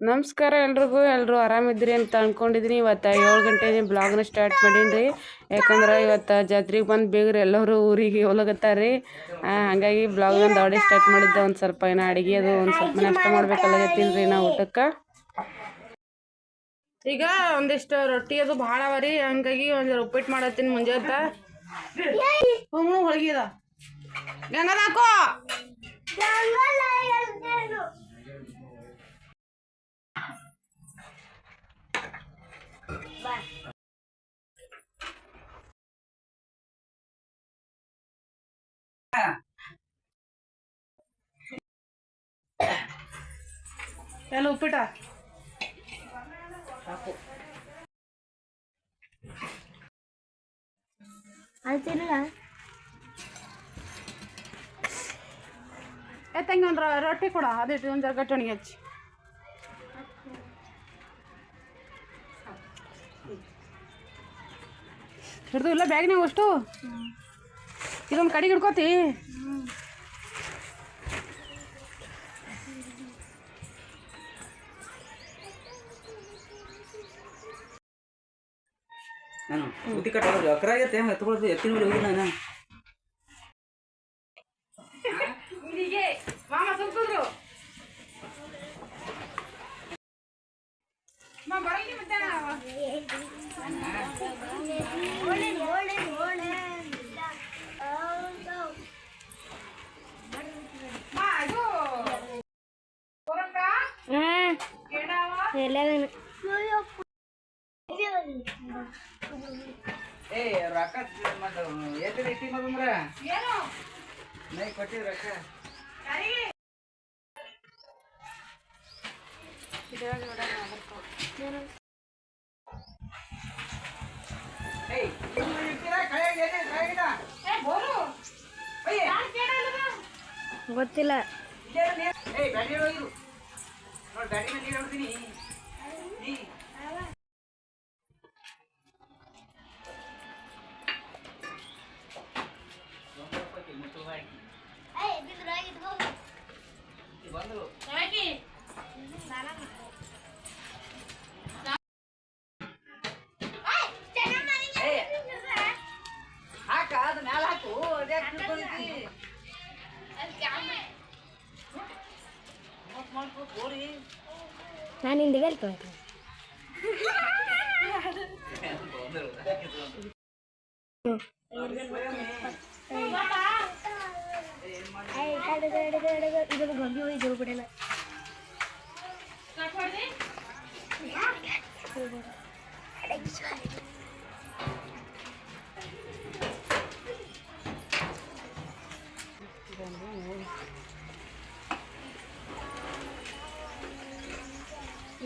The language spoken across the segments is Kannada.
ನಮಸ್ಕಾರ ಎಲ್ರಿಗೂ ಎಲ್ಲರೂ ಆರಾಮಿದ್ರಿ ಅಂತ ಅನ್ಕೊಂಡಿದ್ದೀನಿ ಇವತ್ತು ಏಳು ಗಂಟೆಗೆ ಬ್ಲಾಗ್ನ ಸ್ಟಾರ್ಟ್ ಮಾಡೀನಿ ರೀ ಯಾಕಂದ್ರೆ ಇವತ್ತು ಜಾತ್ರೆಗೆ ಬಂದು ಬೇಗ್ರಿ ಎಲ್ಲರೂ ಊರಿಗೆ ಹೋಗ್ಲಕತ್ತಾರ ಹಾಗಾಗಿ ಬ್ಲಾಗ್ನ ದಾಡಿ ಸ್ಟಾರ್ಟ್ ಮಾಡಿದ್ದೆ ಒಂದು ಸ್ವಲ್ಪ ಏನು ಅಡುಗೆ ಅದು, ಒಂದು ಸ್ವಲ್ಪ ನಷ್ಟ ಮಾಡ್ಬೇಕಲ್ಲಾಗತ್ತೀನಿ ರೀ ನಾ ಊಟಕ್ಕೆ. ಈಗ ಒಂದಿಷ್ಟು ರೊಟ್ಟಿ ಅದು ಭಾಳ ಅವ ರೀ, ಹಂಗಾಗಿ ಒಂದು ಉಪ್ಪಿಟ್ಟು ಮಾಡತ್ತೀನಿ ಮುಂಜಾನೆ ಹೋಳಿಗೆ ಅದ. ಗಂಗದ ಉಪ್ಪಿಟ ಎಲ್ಲ ಉಪ್ಪಿಟ್ಟ ಏ ತಂಗಿ ಒಂದು ರೊಟ್ಟಿ ಕೊಡ. ಅದಿಟ್ಟು ಒಂದು ಗಟ್ಟಣಿಗೆ ಹಚ್ಚಿ. ಹಿಡ್ದು ಇಲ್ಲ ಬ್ಯಾಗ್ನಾಗ ಅಷ್ಟು? ಇದೊಂದು ಕಡೆಗೆ ಹಿಡ್ಕೋತಿ? ನಾನು ಬುದ್ಧಿ ಕಟ್ಟೋದು ಅಕ್ರ ಆಗೈತೆ ಹೆಂಗೆ ಎತ್ಕೊಳ್ಳೋದು ಎತ್ತಿನ ಮೇಲೆ ಹೋಗಿಲ್ಲ ನಾನು ಏ ರೊಕ್ಕ ಮತ್ತೆ ಎತ್ತಿನ ಇಟ್ಟಿ ಮಗಂದ್ರ ಏನು? ನೈ ಕೊಟ್ಟಿದ್ ರೊಕ್ಕ. ಏಯ್ ಇಟ್ಟಿರ? ಏನೇ ಏ ಯಾರ್ ಕೇಳಲ್ಲ ಗೊತ್ತಿಲ್ಲ. ಏಯ್ ಬ್ಯಾಡಿ ಹೋಗಿರು. ನೋಡಿ ಬ್ಯಾಡಿ ಮೇಲೆ ನೀರು ಹೊಡ್ತೀನಿ? ನೀ. ನಾನು ಹಿಂದಿಗೆ ಹೇಳ್ತೀನಿ ಇದು ಗೊಂಬಿ ಹೋಗಿ ಬಿಡಲ್ಲ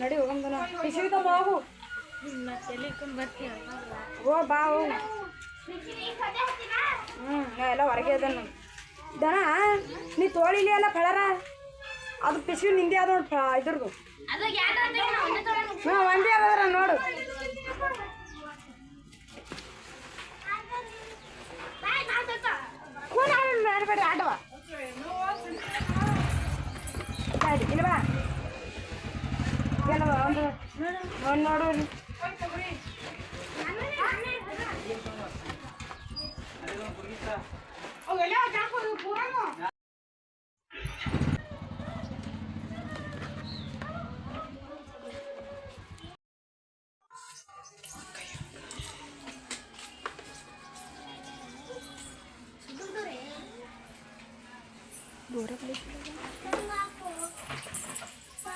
ನಡಿ ಹೋಗು. ಓ ಬಾ ಹೋಗು. ಹ್ಞೂ ನಾ ಎಲ್ಲ ಹೊರಗೆ ದನ ನೀ ತೋಳಿಲಿ ಅಲ್ಲ ಕಳರ ಅದು ಪಿಸಿವಿ ನಿಂದೆ ಅದ ನೋಡಿ ಇದ್ರದ್ದು ಹಾಂ ಒಂದೇ ನೋಡು. ಬೇಡ ಬೇಡ ಆಟವ ಗಾಡಿ ಇಲ್ಲ ಬಾ ಕೆಲವ ಒಂದು ಒಂದು ನೋಡು ಇಲ್ಲಿ. ಅವೆಲ್ಲ ಜಾಸ್ತಿ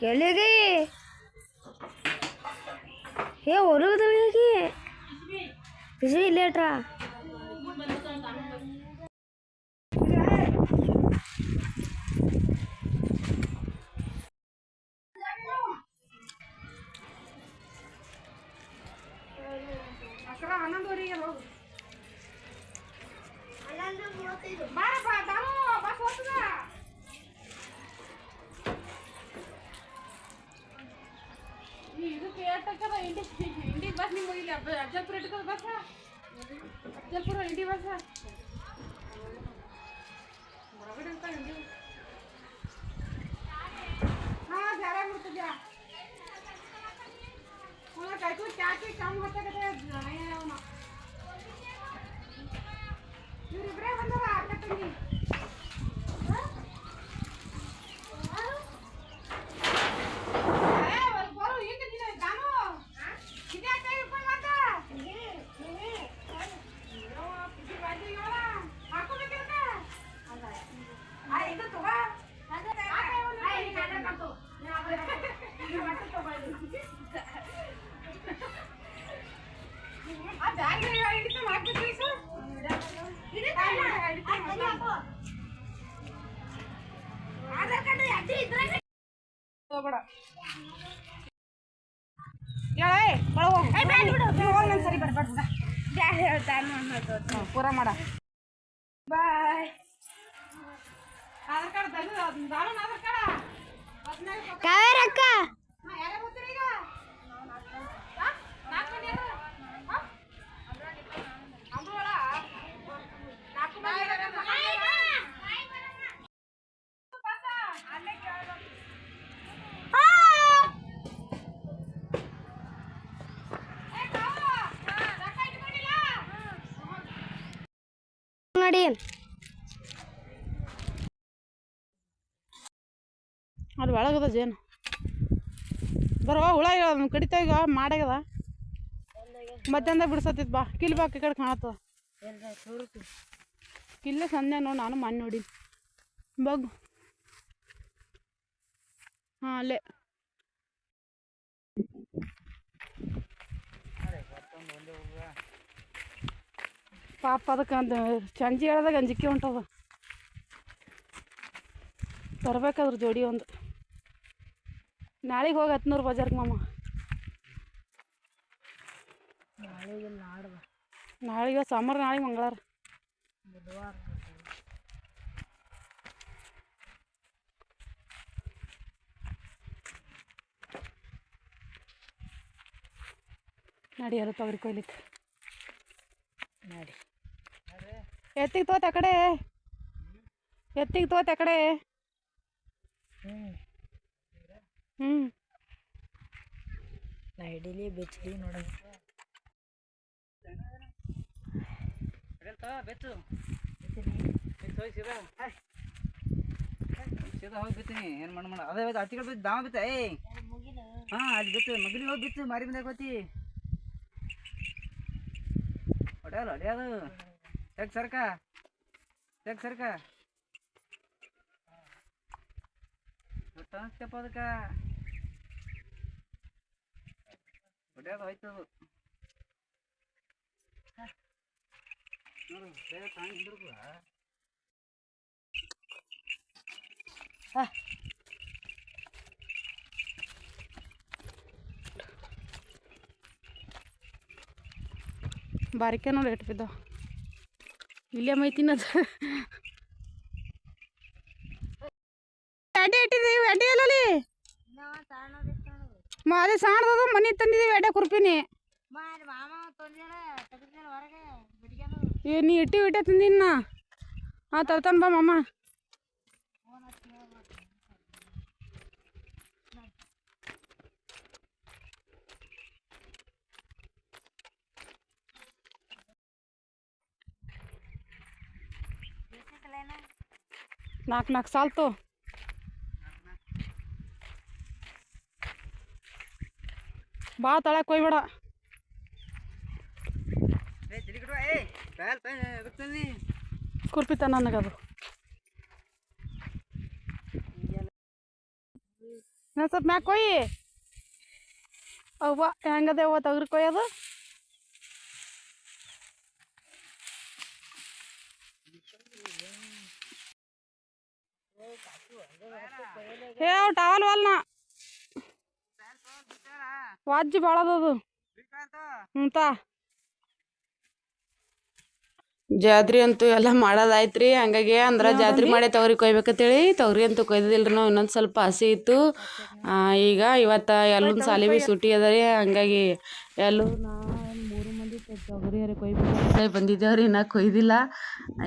ಎಲ್ಲಿದಿ ಏ ಹೊರಗದೊಳಗೆ ಬಿಸಿ ಇಲ್ಲೇಟ್ರಾ ಇದಕ್ಕೆ ಏಟಕ್ಕದ ಇಂಡಿ ಇಂಡಿ ಬಸ್ ನಿಮ್ಗೆ ಇಲ್ಲಿ ಅಜ್ಜಲ್ಪುರ ಇಟ್ಕದ ಬಸ್ ಅಜ್ಜಲ್ಪುರ ಇಂಡಿ ಬಸ್ ಹೊರಗಡೆ ಇಂಡಿ ಹಾ ಜಾರ ಬಿಡ್ತಿದ್ಯ? ಅವನ ಕಾಯ್ತು ಚಾಕಿ ಕಮ್ ಹತ್ತಕತ್ತೆ. ಅವನ. ಇವ್ರಿಬ್ರೇ ಬಂದವ ಅಕ್ಕ ತಂಗಿ ಏ, ಒಂದ್ ಬರು, ಹಿಂದೆ ನೀನು ದಾನು. ಇದ್ಯಾಕ್ ಕೈ ಹಿಡ್ಕೊಂಡ್ ಮಾತ? ಯವ್ವ, ಪಿಸಿ ಬಾಜಿ ಇವ್ವ. ಹಾಕೋಬೇಕಿಲ್ಕ? ಆ, ಇದು ತಗೋ. ಆ ಕೈ ಒಂದು ಈ ಕೈ ಹಾಕು. ಇದು ಮತ್ತೆ ತಗೊಳ್ಳಿ. ಆ ಬ್ಯಾಗ್ ಹಿಡ್ಕೊಂಡು ಹಾಕ್ಬಿಟ್ರಿ ಸರ್? ಹಿಡಿತಾನೆ, ಹಿಡಿತಾನೆ. ಆಧಾರ್ ಕಾರ್ಡ್ ಅಜ್ಜಿ ಇದ್ರಾಗೆ ನಾನು ಸರಿ ಬರ್ಬಾರ್ದು ಪೂರ ಮಾಡ. ಬಾಯ್. Aadhaar card Aadhaar card. ಒಳಗದ ಜೇನು. ಬರೋ ಹುಳ ಅದನ್ನ ಕಡಿತ ಮಾಡಾಗ್ಯದ. ಮಧ್ಯಾಹ್ನ ಬಿಡ್ಸತ್ತಿದ್ ಬಾ. ಕಿಲ್ ಬಾ ಕಡೆ ಕಾಣತ್ತದ. ಕಿಲ್ಲ ಸಂಜೆ ನೋಡಿ ನಾನು ಮಣ್ಣು ನೋಡಿ ಬಗ್ಗು ಹಾಂ, ಅಲ್ಲೇ. ಪಾಪ ಅದಕ್ಕೆ ಒಂದು ಚಂಜಿ ಹೇಳ್ದಾಗ ಅಂಜಿಕೆ ಹೊಂಟದ ತರ್ಬೇಕಾದ್ರ ಜೋಡಿ ಒಂದು. ನಾಳೆಗೆ ಹೋಗಿ ಹತ್ನೂರು ಬಜಾರ್ಗೆ ಮಾಮ. ನಾಳೆಗೆ ಸೋಮವಾರ ನಾಳೆಗೆ ಮಂಗಳವಾರ. ನಡಿಯಲ್ಲ ತೊಗರಿ ಕೊಯ್ಲಿಕ್ಕೆ ನಡಿ. ಎತ್ತಿಗೆ ತೋತ ಆ ಕಡೆ. ಎತ್ತಿಗೆ ತೋತ ಆ ಕಡೆ. ಹ್ಞೂ ನಾ ನೈಡಿಲಿ ಬೆಚ್ಚಲಿ ನೋಡ ಬೆಚ್ಚು ಹೋಗಿ ಸೀದಾ ಸೀದಾ ಹೋಗಿ ಬಿತ್ತೀನಿ ಏನು ಮಾಡ ಮಾಡ ಅದೇ ಹತ್ತಿಗಳು ಬಿತ್ತು ದಾವ ಬಿತ್ತ ಏ ಹಾಂ ಅಲ್ಲಿ ಬಿತ್ತು ಮಗಲಿ ಹೋಗಿ ಬಿತ್ತು ಮಾರಿ ಬಂದಾಗ ಹೋತಿ ಹೊಡೆಯಲ್ಲ ಹೊಡ್ಯಾದು ತೆಗ್ ಸರ್ಕ ತೆಗ್ ಸರ್ಕ ಅನ್ಸ್ತಪ್ಪ ಅದಕ್ಕೆ ಹೋಯ್ತದು ಬೇಗ ಹಿಂದಿರ್ಗುವ ಬಾರಿಕೆ ನೋಡಿ ಎಟ್ಟು ಬಿದ್ದಾವ ಇಲ್ಲೇ ಮೈ ತಿನ್ನೋದು. ಅದೇ ಸಾಣದದು ಮನೆ ತಂದಿದ್ದೀವಿ ಎಡೆ ಕುರ್ಪಿನಿ ಏ ನೀ ಇಟ್ಟಿ ಇಟ್ಟೆ ತಂದಿನ ನಾ ಹಾಂ ತರ್ತಾನ ಬಾ ಮಾಮ ನಾಲ್ಕು ನಾಲ್ಕು ಸಾಲ್ತು ಬಾ ತಳಕ್ಕೆ ತಂದಿ? ಕುರ್ಪಿತ ನನಗದು. ಇನ್ನೊಂದು ಸ್ವಲ್ಪ ಮ್ಯಾಕ್ ಕೊಯ್ಯಿ ಅವ್ವ ಹೆಂಗದೆ ಅವ್ವ ತಗ್ರಿ ಕೊಯ್ಯೋದು? ಹೇ ಅವ್ ಟವಲ್ ವಲ್ನ. ವಾಜ್ಜಿ ಭಾಳ ಅದು. ಹ್ಞೂ ಜಾತ್ರೆ ಅಂತೂ ಎಲ್ಲ ಮಾಡೋದಾಯ್ತು ಹಂಗಾಗಿ ಅಂದ್ರೆ ಜಾತ್ರೆ ಮಾಡಿ ತೊಗರಿ ಕೊಯ್ಬೇಕಂತೇಳಿ. ತೊಗರಿ ಅಂತೂ ಕೊಯ್ದಿಲ್ರಿ ನಾವು ಇನ್ನೊಂದು ಸ್ವಲ್ಪ ಹಸಿ ಇತ್ತು. ಈಗ ಇವತ್ತು ಎಲ್ಲೊಂದು ಸಾಲಿ ಬಿ ಸೂಟಿ ಅದ ರೀ. ಹಂಗಾಗಿ ಎಲ್ಲೂ ನಾ ಮೂರು ಮಂದಿ ತೊಗರಿ ಕೊಯ್ಬೇಕು ಕೊಯ್ಬೇಕು ಬಂದಿದ್ದೇವ್ರಿ. ಇನ್ನೂ ಕೊಯ್ದಿಲ್ಲ.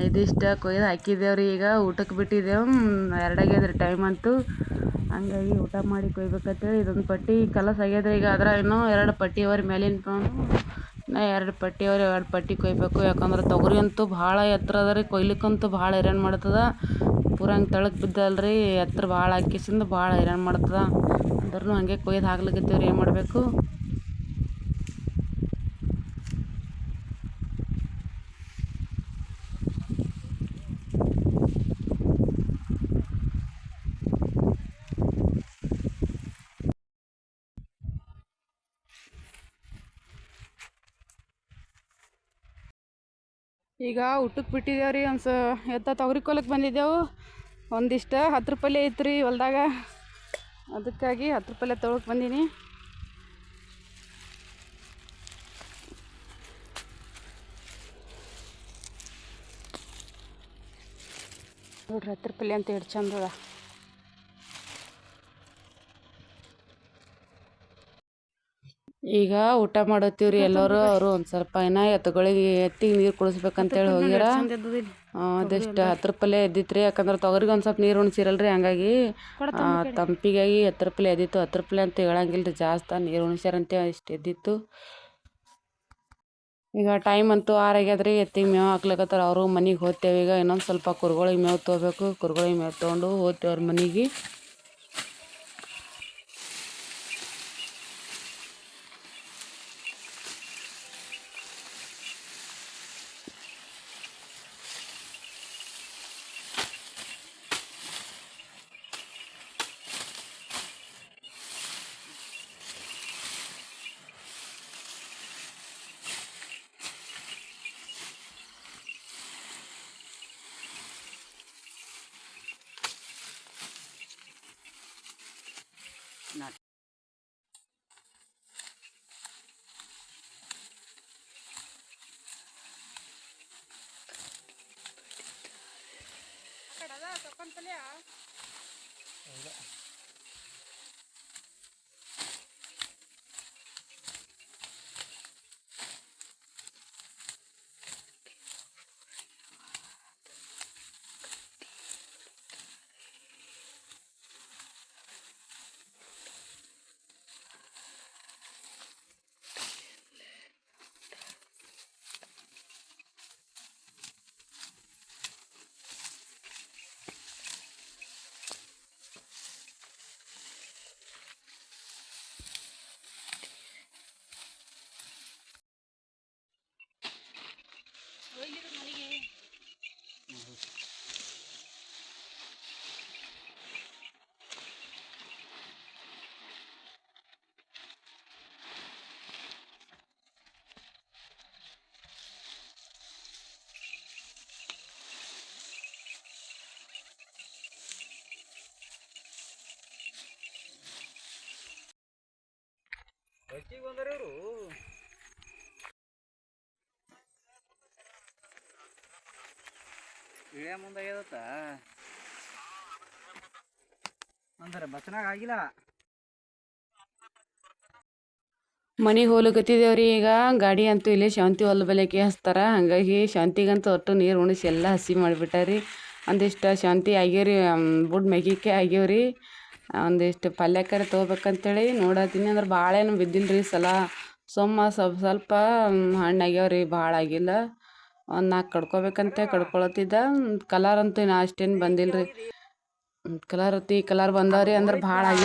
ಇದಿಷ್ಟು ಕೊಯ್ದು ಹಾಕಿದ್ದೇವ್ರಿ ಈಗ ಊಟಕ್ಕೆ ಬಿಟ್ಟಿದ್ದೇವೆ. ಎರಡಾಗ್ಯದ ರೀ ಟೈಮ್ ಅಂತೂ ಹಂಗಾಗಿ ಊಟ ಮಾಡಿ ಕೊಯ್ಬೇಕಂತೇಳಿ ಇದೊಂದು ಪಟ್ಟಿ. ಕಲಸ ರೀ ಈಗ ಆದ್ರೆ ಇನ್ನೂ ಎರಡು ಪಟ್ಟಿ ಅವ್ರಿ ಮೇಲಿನ ನಾ ಎರಡು ಪಟ್ಟಿ ಅವ್ರಿ ಎರಡು ಪಟ್ಟಿ ಕೊಯ್ಬೇಕು. ಯಾಕಂದ್ರೆ ತೊಗರಿ ಅಂತೂ ಭಾಳ ಎತ್ತರ ಅದ ರೀ. ಕೊಯ್ಲಿಕ್ಕಂತೂ ಭಾಳ ಹೈರಾಣ ಮಾಡ್ತದ. ಪೂರ ಹಂಗೆ ತೆಳಗೆ ಬಿದ್ದಲ್ರಿ. ಎತ್ತರ ಭಾಳ ಹಾಕಿಸಿಂದ ಭಾಳ ಹೈರಾಣ ಮಾಡ್ತದ. ಅಂದ್ರೂ ಹಾಗೆ ಕೊಯ್ದು ಹಾಕ್ಲಿಕತ್ತೀವ್ರಿ. ಏನು ಮಾಡಬೇಕು? ಈಗ ಊಟಕ್ಕೆ ಬಿಟ್ಟಿದ್ದೇವೆ ರೀ ಒಂದು ಸ ಎತ್ತ ತೊಗರಿ ಕೊಲಕ್ಕೆ ಬಂದಿದ್ದೆವು. ಒಂದಿಷ್ಟು ಹತ್ತು ರೂಪಾಯಿ ರೀ ಹೊಲ್ದಾಗ. ಅದಕ್ಕಾಗಿ ಹತ್ತು ರೂಪಾಯಿ ತೊಗೊಳಕ್ಕೆ ಬಂದೀನಿ. ನೋಡ್ರಿ ಹತ್ತು ರೂಪಾಯಿ ಅಂತ ಹೇಳಿ ಚಂದ ಈಗ ಊಟ ಮಾಡತ್ತೀವ್ರಿ ಎಲ್ಲರೂ ಅವರು ಒಂದು ಸ್ವಲ್ಪ ಏನ ಎತ್ತುಗಳಿಗೆ ಎತ್ತಿಗೆ ನೀರು ಕುಡಿಸ್ಬೇಕಂತೇಳಿ ಹೋಗ್ಯಾರ. ಅದೆಷ್ಟು ಹತ್ತು ರೂಪಾಯಿ ಎದ್ದಿತ್ರಿ ಯಾಕಂದ್ರೆ ತೊಗರಿಗೆ ಒಂದು ಸ್ವಲ್ಪ ನೀರು ಉಣಿಸಿರಲ್ರಿ ಹಂಗಾಗಿ ತಂಪಿಗಾಗಿ ಹತ್ತು ರೂಪಾಯಿ ಎದ್ದಿತ್ತು ಹತ್ತು ರೂಪಾಯಿ ಅಂತ ಹೇಳಂಗಿಲ್ರಿ ಜಾಸ್ತಿ ನೀರು ಉಣಿಸ್ಯಾರಂತೆ ಇಷ್ಟು ಎದ್ದಿತ್ತು. ಈಗ ಟೈಮ್ ಅಂತೂ ಆರಾಗ್ಯದ್ರಿ ಎತ್ತಿಗೆ ಮೇವು ಹಾಕ್ಲಿಕತ್ತಾರ ಅವರು ಮನೆಗೆ ಹೋಗ್ತೇವೆ ಈಗ ಇನ್ನೊಂದು ಸ್ವಲ್ಪ ಕುರುಗಳಿಗೆ ಮೇವು ತೊಗೋಬೇಕು ಕುರುಗಳಿಗೆ ಮೇವು ತೊಗೊಂಡು ಹೋಗ್ತೇವೆ ಅವ್ರ ಮನೆಗೆ ಹೆಚ್ಚಿಗೆ ಬಂದಾರ ಇವರು. ಇಳಿಯ ಮುಂದಾಗ್ಯದತ್ತ ಅಂದ್ರೆ ಬಸ್ನಾಗ ಆಗಿಲ್ಲ. ಮನೆಗೆ ಹೋಗ್ಲಿಕತ್ತಿದ್ದೇವ್ರಿ ಈಗ. ಗಾಡಿ ಅಂತೂ ಇಲ್ಲಿ ಶಾಂತಿ ಹೊಲ ಬಲಕ್ಕೆ ಹಚ್ತಾರ. ಹಾಗಾಗಿ ಶಾಂತಿಗಂತೂ ಒಟ್ಟು ನೀರು ಉಣಿಸಿ ಎಲ್ಲ ಹಸಿ ಮಾಡಿಬಿಟ್ಟಾರಿ. ಒಂದಿಷ್ಟು ಶಾಂತಿ ಆಗ್ಯವ್ರಿ ಬುಡ್ ಮೆಗಿಕೆ ಆಗ್ಯಾವ್ರಿ. ಒಂದಿಷ್ಟು ಪಲ್ಯಕ್ಕರ ತೊಗೋಬೇಕಂತೇಳಿ ನೋಡತ್ತೀನಿ. ಅಂದ್ರೆ ಭಾಳ ಏನು ಬಿದ್ದಿಲ್ಲ ರೀ ಸಲ. ಸುಮ್ಮ ಸ್ವಲ್ಪ ಸ್ವಲ್ಪ ಹಣ್ಣು ಆಗ್ಯಾವ್ರಿ ಭಾಳ ಆಗಿಲ್ಲ. ಒಂದು ನಾಲ್ಕು ಕಡ್ಕೋಬೇಕಂತ ಕಡ್ಕೊಳತ್ತಿದ್ದ. ಕಲರ್ ಅಂತೂ ಇನ್ನು ಅಷ್ಟೇನು ಬಂದಿಲ್ಲ ರೀ ಕಲರ್ ಈ ಕಲರ್ ಬಂದವ್ರಿ ಅಂದ್ರೆ ಭಾಳ ಆಗ್ಯಾವ